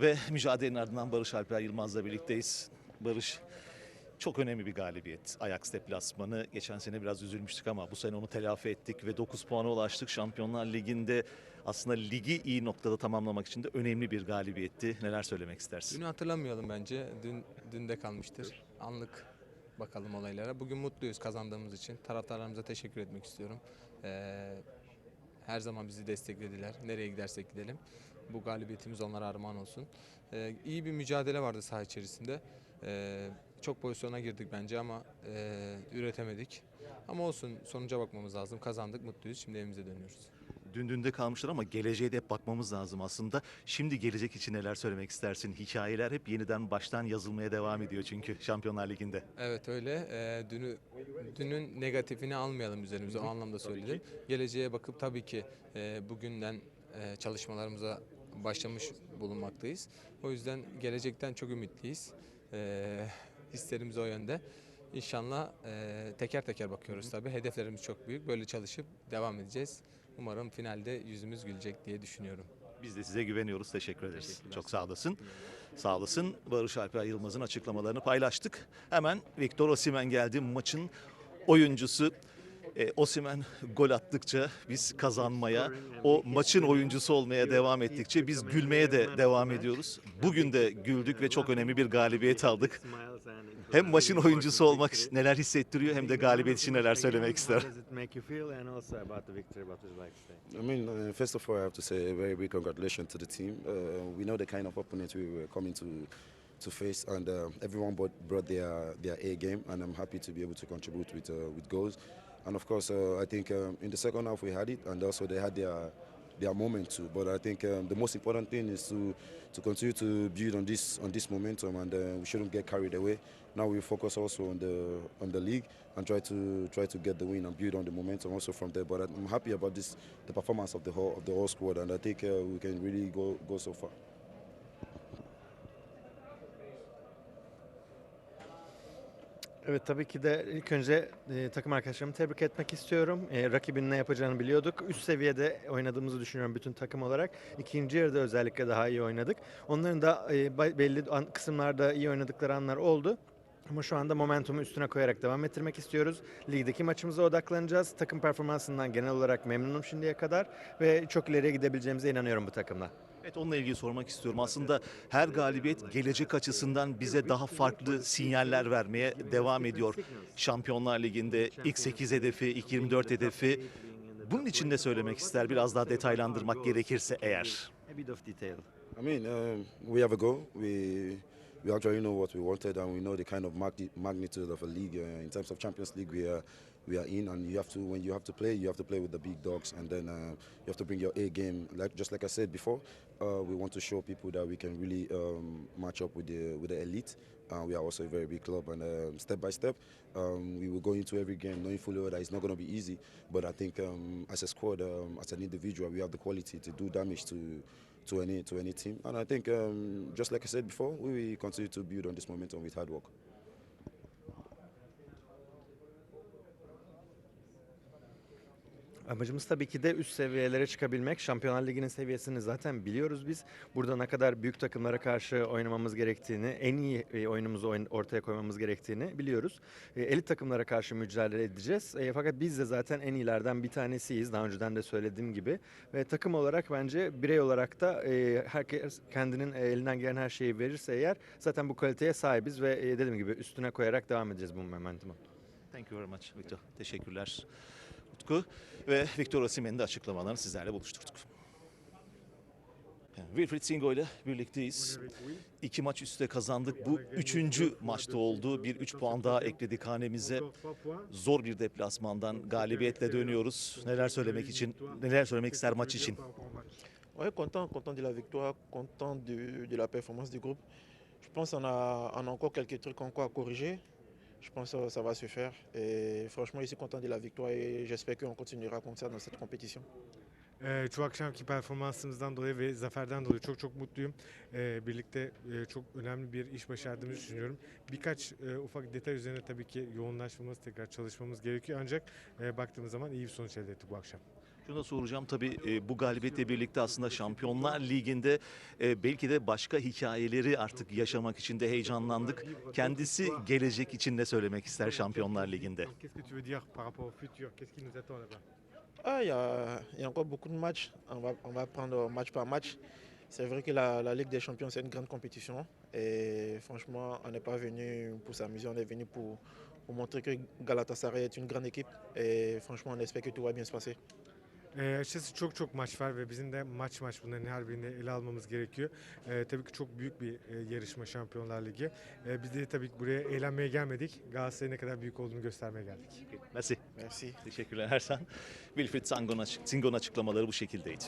Ve mücadelenin ardından Barış Alper Yılmaz'la birlikteyiz. Barış çok önemli bir galibiyet. Ajax deplasmanı. Geçen sene biraz üzülmüştük ama bu sene onu telafi ettik ve 9 puana ulaştık. Şampiyonlar Ligi'nde aslında ligi iyi noktada tamamlamak için de önemli bir galibiyetti. Neler söylemek istersin? Dünü hatırlamayalım bence. Dün dünde kalmıştır. Anlık bakalım olaylara. Bugün mutluyuz kazandığımız için. Taraftarlarımıza teşekkür etmek istiyorum. Ee, her zaman bizi desteklediler. Nereye gidersek gidelim. Bu galibiyetimiz onlara armağan olsun. Ee, iyi bir mücadele vardı saha içerisinde. Ee, çok pozisyona girdik bence ama e, üretemedik. Ama olsun sonuca bakmamız lazım. Kazandık, mutluyuz. Şimdi evimize dönüyoruz. Dün dünde kalmışlar ama geleceğe de hep bakmamız lazım aslında. Şimdi gelecek için neler söylemek istersin? Hikayeler hep yeniden baştan yazılmaya devam ediyor çünkü Şampiyonlar Ligi'nde. Evet öyle. Ee, dünü dünün negatifini almayalım üzerimize o anlamda söyledim. Geleceğe bakıp tabii ki e, bugünden e, çalışmalarımıza başlamış bulunmaktayız. O yüzden gelecekten çok ümitliyiz. E, hislerimiz o yönde. İnşallah e, teker teker bakıyoruz tabii. Hedeflerimiz çok büyük. Böyle çalışıp devam edeceğiz. Umarım finalde yüzümüz gülecek diye düşünüyorum. Biz de size güveniyoruz. Teşekkür ederiz. Çok sağ olasın. Sağ olasın. Barış Alper Yılmaz'ın açıklamalarını paylaştık. Hemen Victor Osimhen geldi. Maçın oyuncusu. E, Osimhen gol attıkça biz kazanmaya, o maçın oyuncusu olmaya devam ettikçe biz gülmeye de devam ediyoruz. Bugün de güldük ve çok önemli bir galibiyet aldık. Hem maçın oyuncusu olmak neler hissettiriyor hem de galibiyet için neler söylemek ister. I mean, uh, first of all, I have to say a very big congratulations to the team. Uh, we know the kind of opponent we were coming to to face, and uh, everyone brought, brought their their A game, and I'm happy to be able to contribute with uh, with goals. And of course, uh, I think um, in the second half we had it, and also they had their their moment too. But I think um, the most important thing is to to continue to build on this on this momentum, and uh, we shouldn't get carried away. Now we focus also on the on the league and try to try to get the win and build on the momentum also from there. But I'm happy about this the performance of the whole of the whole squad, and I think uh, we can really go go so far. Evet tabii ki de ilk önce e, takım arkadaşlarımı tebrik etmek istiyorum. E, rakibin ne yapacağını biliyorduk. Üst seviyede oynadığımızı düşünüyorum bütün takım olarak. İkinci yarıda özellikle daha iyi oynadık. Onların da e, belli an- kısımlarda iyi oynadıkları anlar oldu. Ama şu anda momentumu üstüne koyarak devam ettirmek istiyoruz. Ligdeki maçımıza odaklanacağız. Takım performansından genel olarak memnunum şimdiye kadar ve çok ileriye gidebileceğimize inanıyorum bu takımla. Evet onunla ilgili sormak istiyorum. Aslında her galibiyet gelecek açısından bize daha farklı sinyaller vermeye devam ediyor. Şampiyonlar Ligi'nde ilk 8 hedefi, ilk 24 hedefi. Bunun için de söylemek ister biraz daha detaylandırmak gerekirse eğer. A bit of detail. I mean, um, we have a goal. We we actually know what we wanted, and we know the kind of magni- magnitude of a league. Uh, in terms of Champions League, we are we are in, and you have to when you have to play, you have to play with the big dogs, and then uh, you have to bring your A game. Like just like I said before, uh, we want to show people that we can really um, match up with the with the elite. Uh, we are also a very big club, and um, step by step, um, we will go into every game knowing fully well that it's not going to be easy. But I think um, as a squad, um, as an individual, we have the quality to do damage to to any to any team. And I think, um, just like I said before, we will continue to build on this momentum with hard work. Amacımız tabii ki de üst seviyelere çıkabilmek. Şampiyonlar Ligi'nin seviyesini zaten biliyoruz biz. Burada ne kadar büyük takımlara karşı oynamamız gerektiğini, en iyi e, oyunumuzu oyun- ortaya koymamız gerektiğini biliyoruz. E, Elit takımlara karşı mücadele edeceğiz. E, Fakat biz de zaten en iyilerden bir tanesiyiz. Daha önceden de söylediğim gibi. Ve takım olarak bence birey olarak da herkes kendinin elinden gelen her şeyi verirse eğer zaten bu kaliteye sahibiz ve dediğim gibi üstüne koyarak devam edeceğiz bu momentumu. Thank you very much Victor. Teşekkürler Utku. Ve Victor Osimhen'in de açıklamalarını sizlerle buluşturduk. Wilfried Singo ile birlikteyiz. İki maç üstte kazandık. Bu üçüncü maçta oldu. Bir üç puan daha ekledik hanemize. Zor bir deplasmandan galibiyetle dönüyoruz. Neler söylemek için, neler söylemek ister maç için? Ouais, content, content de la victoire, content de, de la performance du groupe. Je pense qu'on a, on a encore quelques trucs encore à corriger. Je pense que ça va se faire. Et franchement, je suis content de la victoire et j'espère qu'on continuera comme ça dans cette compétition. Ee, şu akşamki performansımızdan dolayı ve zaferden dolayı çok çok mutluyum. Ee, birlikte e, çok önemli bir iş başardığımızı düşünüyorum. Birkaç e, ufak detay üzerine tabii ki yoğunlaşmamız, tekrar çalışmamız gerekiyor. Ancak e, baktığımız zaman iyi bir sonuç elde ettik bu akşam. Şunu da soracağım tabii e, bu galibiyetle birlikte aslında Şampiyonlar Ligi'nde e, belki de başka hikayeleri artık yaşamak için de heyecanlandık. Kendisi gelecek için ne söylemek ister Şampiyonlar Ligi'nde? Ah, il y a, encore beaucoup de matchs. On va, prendre match par match. C'est vrai que la, Ligue des Champions, c'est une grande compétition. Et franchement, on n'est pas venu pour s'amuser, on est venu pour montrer que Galatasaray est une grande équipe. Et franchement, on espère que tout va bien se passer. Ee, açıkçası çok çok maç var ve bizim de maç maç bunların her birini ele almamız gerekiyor. Ee, tabii ki çok büyük bir e, yarışma Şampiyonlar Ligi. Ee, biz de tabii ki buraya eğlenmeye gelmedik. Galatasaray'ın ne kadar büyük olduğunu göstermeye geldik. Merci. Merci. Teşekkürler Ersan. Wilfried Sangon, açık, Singon açıklamaları bu şekildeydi.